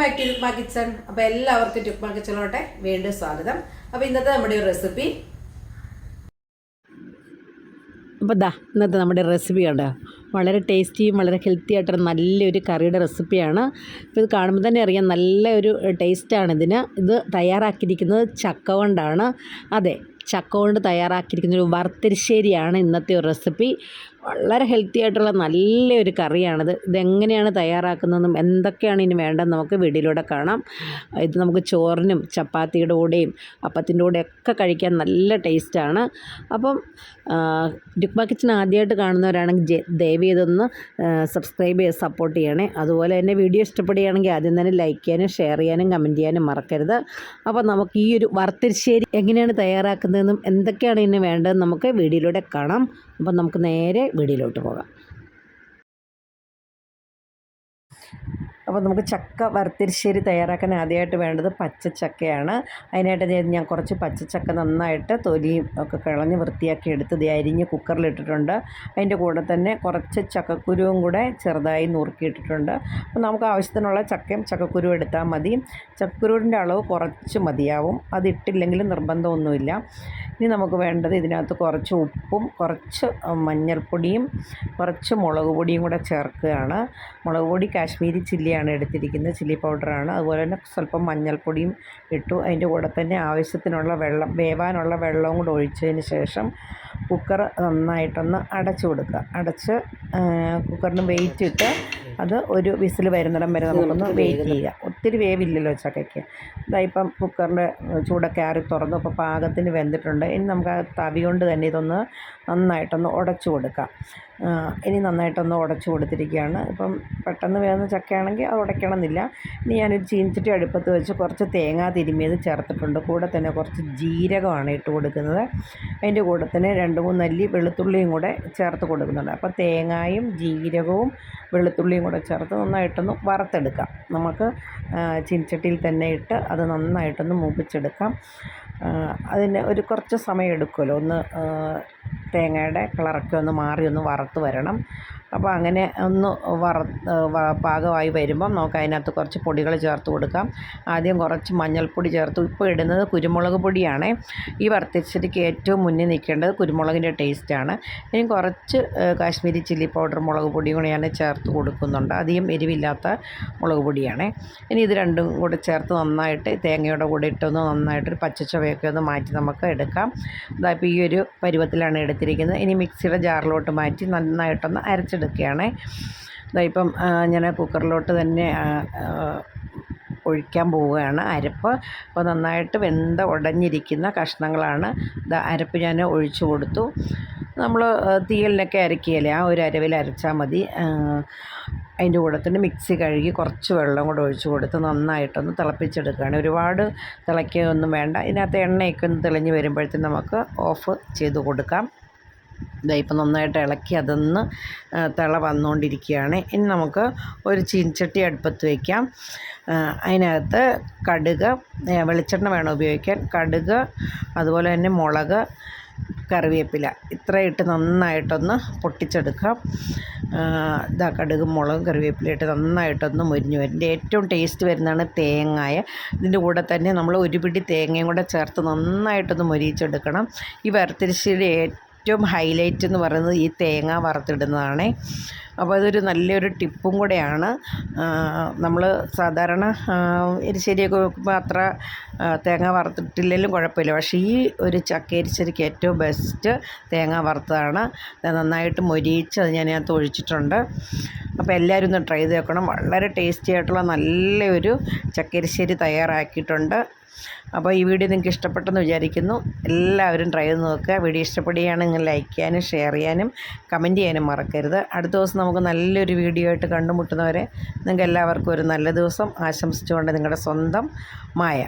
Back to ടുക്മ kitchen അപ്പോൾ എല്ലാവർക്കും ടുക്മ കിച്ചണിലോട്ടെ വീണ്ടും സ്വാഗതം. അപ്പോൾ ഇന്നത്തെ നമ്മുടെ ഒരു റെസിപ്പി അപ്പോൾ ദാ ഇന്നത്തെ നമ്മുടെ റെസിപ്പി കണ്ടോ? വളരെ ടേസ്റ്റിയും വളരെ ഹെൽത്തി ആയിട്ടുള്ള നല്ലൊരു കറിയുടെ റെസിപ്പിയാണ് ഇപ്പോൾ ഇത് കാണുമ്പോൾ തന്നെ അറിയാം നല്ല ഒരു ടേസ്റ്റാണ് ഇതിന്. ഇത് തയ്യാറാക്കിയിരിക്കുന്നത് ചക്ക കൊണ്ടാണ് അതെ ചക്ക കൊണ്ട് തയ്യാറാക്കിയിരിക്കുന്ന ഒരു വറുത്തരിശ്ശേരിയാണ് ഇന്നത്തെ ഒരു റെസിപ്പി. വളരെ ഹെൽത്തി ആയിട്ടുള്ള നല്ലൊരു കറിയാണിത്. ഇതെങ്ങനെയാണ് തയ്യാറാക്കുന്നതെന്നും എന്തൊക്കെയാണ് ഇനി വേണ്ടതെന്ന് നമുക്ക് വീഡിയോയിലൂടെ കാണാം. ഇത് നമുക്ക് ചോറിനും ചപ്പാത്തിയുടെ കൂടെയും അപ്പത്തിന്റെ കൂടെ ഒക്കെ കഴിക്കാൻ നല്ല ടേസ്റ്റാണ്. അപ്പം രുക്മ കിച്ചൻ ആദ്യമായിട്ട് കാണുന്നവരാണെങ്കിൽ ദയവ് ചെയ്തൊന്ന് സബ്സ്ക്രൈബ് ചെയ്ത് സപ്പോർട്ട് ചെയ്യണേ. അതുപോലെ തന്നെ വീഡിയോ ഇഷ്ടപ്പെടുകയാണെങ്കിൽ ആദ്യം തന്നെ ലൈക്ക് ചെയ്യാനും ഷെയർ ചെയ്യാനും കമന്റ് ചെയ്യാനും മറക്കരുത്. അപ്പോൾ നമുക്ക് ഈ ഒരു വറുത്തരിശ്ശേരി എങ്ങനെയാണ് തയ്യാറാക്കുന്നതെന്നും എന്തൊക്കെയാണ് ഇതിന് വേണ്ടതെന്ന് നമുക്ക് വീഡിയോയിലൂടെ കാണാം. അപ്പം നമുക്ക് നേരെ വീഡിയോയിലോട്ട് പോകാം. അപ്പോൾ നമുക്ക് ചക്ക വറുത്തിരിശ്ശേരി തയ്യാറാക്കാൻ ആദ്യമായിട്ട് വേണ്ടത് പച്ചച്ചക്കയാണ്. അതിനായിട്ട് ഞാൻ കുറച്ച് പച്ചച്ചക്ക നന്നായിട്ട് തൊലിയും ഒക്കെ കിളഞ്ഞ് വൃത്തിയാക്കി എടുത്ത് അരിഞ്ഞ് കുക്കറിലിട്ടിട്ടുണ്ട് അതിന്റെ കൂടെ തന്നെ കുറച്ച് ചക്കക്കുരുവും കൂടെ ചെറുതായി നുറുക്കിയിട്ടിട്ടുണ്ട്. അപ്പോൾ നമുക്ക് ആവശ്യത്തിനുള്ള ചക്കയും ചക്കക്കുരുവും എടുത്താൽ മതി. ചക്കക്കുരുവിന്റെ അളവ് കുറച്ച് മതിയാവും. അതിട്ടില്ലെങ്കിലും നിർബന്ധമൊന്നുമില്ല. ഇനി നമുക്ക് വേണ്ടത് ഇതിനകത്ത് കുറച്ച് ഉപ്പും കുറച്ച് മഞ്ഞൾപ്പൊടിയും കുറച്ച് മുളക് പൊടിയും കൂടെ ചേർക്കുകയാണ്. മുളക് പൊടി കാശ്മീരി ചില്ലിയാണ് എടുത്തിരിക്കുന്നത്. ചില്ലി പൗഡറാണ്. അതുപോലെ തന്നെ സ്വല്പം മഞ്ഞൾപ്പൊടിയും ഇട്ടു. അതിന്റെ കൂടെ തന്നെ ആവശ്യത്തിനുള്ള വെള്ളം വേവാനുള്ള വെള്ളവും കൂടെ ഒഴിച്ചതിന് ശേഷം കുക്കർ നന്നായിട്ടൊന്ന് അടച്ചു കൊടുക്കുക. അടച്ച് കുക്കറിന് വെയിറ്റ് ഇട്ട് അത് ഒരു വിസിൽ വരുന്നിടം വരെ നമുക്കൊന്ന് വെയിറ്റ് ചെയ്യുക ഒത്തിരി വേവില്ലല്ലോ ചക്കയ്ക്ക്. ഇതാ ഇപ്പം കുക്കറിന്റെ ചൂടൊക്കെ ആറി തുറന്നു അപ്പോൾ പാകത്തിന് വെന്തിട്ടുണ്ട്. ഇനി നമുക്ക് ആ തവി കൊണ്ട് തന്നെ ഇതൊന്ന് നന്നായിട്ടൊന്ന് ഉടച്ചു കൊടുക്കാം. ഇനി നന്നായിട്ടൊന്ന് ഉടച്ചു കൊടുത്തിരിക്കുകയാണ്. ഇപ്പം പെട്ടെന്ന് വേകുന്ന ചക്കയാണെങ്കിൽ അത് ഉടയ്ക്കണമെന്നില്ല. ഇനി ഞാനൊരു ചീനിച്ചിട്ട് അടുപ്പത്ത് വെച്ച് കുറച്ച് തേങ്ങ തിരുമിയത് ചേർത്തിട്ടുണ്ട്. കൂടെ തന്നെ കുറച്ച് ജീരകമാണ് ഇട്ട് കൊടുക്കുന്നത്. അതിന്റെ കൂടെ തന്നെ രണ്ട് മൂന്ന് അല്ലി വെളുത്തുള്ളിയും കൂടെ ചേർത്ത് കൊടുക്കുന്നുണ്ട്. അപ്പോൾ തേങ്ങായും ജീരകവും വെളുത്തുള്ളിയും കൂടെ ചേർത്ത് നന്നായിട്ടൊന്ന് വറുത്തെടുക്കാം. നമുക്ക് ചീനിച്ചട്ടിയിൽ തന്നെ ഇട്ട് അത് നന്നായിട്ടൊന്ന് മൂപ്പിച്ചെടുക്കാം. അതിന് ഒരു കുറച്ച് സമയം എടുക്കുമല്ലോ. ഒന്ന് തേങ്ങയുടെ കളറൊക്കെ ഒന്ന് മാറി ഒന്ന് വറുത്ത് വരണം. അപ്പോൾ അങ്ങനെ ഒന്ന് വറ പാകമായി വരുമ്പം നമുക്ക് അതിനകത്ത് കുറച്ച് പൊടികൾ ചേർത്ത് കൊടുക്കാം. ആദ്യം കുറച്ച് മഞ്ഞൾപ്പൊടി ചേർത്ത്. ഇപ്പോൾ ഇടുന്നത് കുരുമുളക് പൊടിയാണ്. ഈ വറുത്തരിശ്ശേരിക്ക് ഏറ്റവും മുന്നിൽ നിൽക്കേണ്ടത് കുരുമുളകിന്റെ ടേസ്റ്റാണ് ഇനി കുറച്ച് കാശ്മീരി ചില്ലി പൗഡർ മുളക് പൊടിയും കൂടെ ഞാൻ ചേർത്ത് കൊടുക്കുന്നുണ്ട്. അധികം എരിവില്ലാത്ത മുളക് പൊടിയാണ്. ഇനി ഇത് രണ്ടും കൂടെ ചേർത്ത് നന്നായിട്ട് തേങ്ങയുടെ കൂടെ ഇട്ടൊന്ന് നന്നായിട്ടൊരു പച്ചച്ചവയൊക്കെ ഒന്ന് മാറ്റി നമുക്ക് എടുക്കാം. അതായത് ഈ ഒരു പരുവത്തിലാണ് എടുത്തിരിക്കുന്നത്. ഇനി മിക്സിയുടെ ജാറിലോട്ട് മാറ്റി നന്നായിട്ടൊന്ന് അരച്ചെടുക്കുകയാണ്. ഇപ്പം ഞാൻ കുക്കറിലോട്ട് തന്നെ ഒഴിക്കാൻ പോവുകയാണ്. അരപ്പ് അപ്പോൾ നന്നായിട്ട് വെന്ത ഉടഞ്ഞിരിക്കുന്ന കഷ്ണങ്ങളാണ്. അരപ്പ് ഞാൻ ഒഴിച്ചു കൊടുത്തു. നമ്മൾ തീയലിനൊക്കെ അരക്കിയല്ലേ? ആ ഒരു അരവിൽ അരച്ചാൽ മതി. അതിന്റെ കൂടെ തന്നെ മിക്സി കഴുകി കുറച്ച് വെള്ളം കൂടെ ഒഴിച്ചു കൊടുത്ത് നന്നായിട്ടൊന്ന് തിളപ്പിച്ചെടുക്കുകയാണ്. ഒരുപാട് തിളയ്ക്കുകയൊന്നും വേണ്ട. ഇതിനകത്ത് എണ്ണയൊക്കെ ഒന്ന് തെളിഞ്ഞ് വരുമ്പോഴത്തേക്കും നമുക്ക് ഓഫ് ചെയ്ത് കൊടുക്കാം. ഇതാ ഇപ്പം നന്നായിട്ട് ഇളക്കി അതൊന്ന് തിള വന്നുകൊണ്ടിരിക്കുകയാണ് ഇനി നമുക്ക് ഒരു ചീൻചട്ടി അടുപ്പത്ത് വയ്ക്കാം അതിനകത്ത് കടുക് വെളിച്ചെണ്ണ വേണം ഉപയോഗിക്കാൻ. കടുക് അതുപോലെ തന്നെ മുളക് കറിവേപ്പില ഇത്ര ഇട്ട് നന്നായിട്ടൊന്ന് പൊട്ടിച്ചെടുക്കാം. ഇതാ കടുകും മുളകും കറിവേപ്പില ഇട്ട് നന്നായിട്ടൊന്ന് മുരിഞ്ഞു വരും. ഇതിന്റെ ഏറ്റവും ടേസ്റ്റ് വരുന്നതാണ് തേങ്ങായ. ഇതിന്റെ കൂടെ തന്നെ നമ്മൾ ഒരു പിടി തേങ്ങയും കൂടെ ചേർത്ത് നന്നായിട്ടൊന്ന് മുരിയിച്ചെടുക്കണം. ഈ വരത്തിരിശ്ശിയുടെ ഹൈലൈറ്റ് എന്ന് പറയുന്നത് ഈ തേങ്ങ വറുത്തിടുന്നതാണ്. അപ്പോൾ അതൊരു നല്ലൊരു ടിപ്പും കൂടെയാണ്. നമ്മൾ സാധാരണ എരിശ്ശേരിയൊക്കെ വെക്കുമ്പോൾ അത്ര തേങ്ങ വറുത്തിട്ടില്ലെങ്കിലും കുഴപ്പമില്ല. പക്ഷേ ഈ ഒരു ചക്ക എരിശ്ശേരിക്ക് ഏറ്റവും ബെസ്റ്റ് തേങ്ങ വറുത്തതാണ്. നന്നായിട്ട് മൊരിയിച്ച് അത് ഞാൻ അതിനകത്ത് ഒഴിച്ചിട്ടുണ്ട്. അപ്പോൾ എല്ലാവരും ഒന്ന് ട്രൈ ചെയ്ത് നോക്കണം. വളരെ ടേസ്റ്റി ആയിട്ടുള്ള നല്ലൊരു ചക്കരിശ്ശേരി തയ്യാറാക്കിയിട്ടുണ്ട്. അപ്പോൾ ഈ വീഡിയോ നിങ്ങൾക്ക് ഇഷ്ടപ്പെട്ടെന്ന് വിചാരിക്കുന്നു. എല്ലാവരും ട്രൈ ചെയ്ത് നോക്കുക. വീഡിയോ ഇഷ്ടപ്പെടുകയാണെങ്കിൽ ലൈക്ക് ചെയ്യാനും ഷെയർ ചെയ്യാനും കമന്റ് ചെയ്യാനും മറക്കരുത്. അടുത്ത ദിവസം നമുക്ക് നല്ലൊരു വീഡിയോ ആയിട്ട് കണ്ടുമുട്ടുന്നവരെ നിങ്ങൾക്ക് എല്ലാവർക്കും ഒരു നല്ല ദിവസം. ആശംസിച്ചുകൊണ്ട് നിങ്ങളുടെ സ്വന്തം മായ.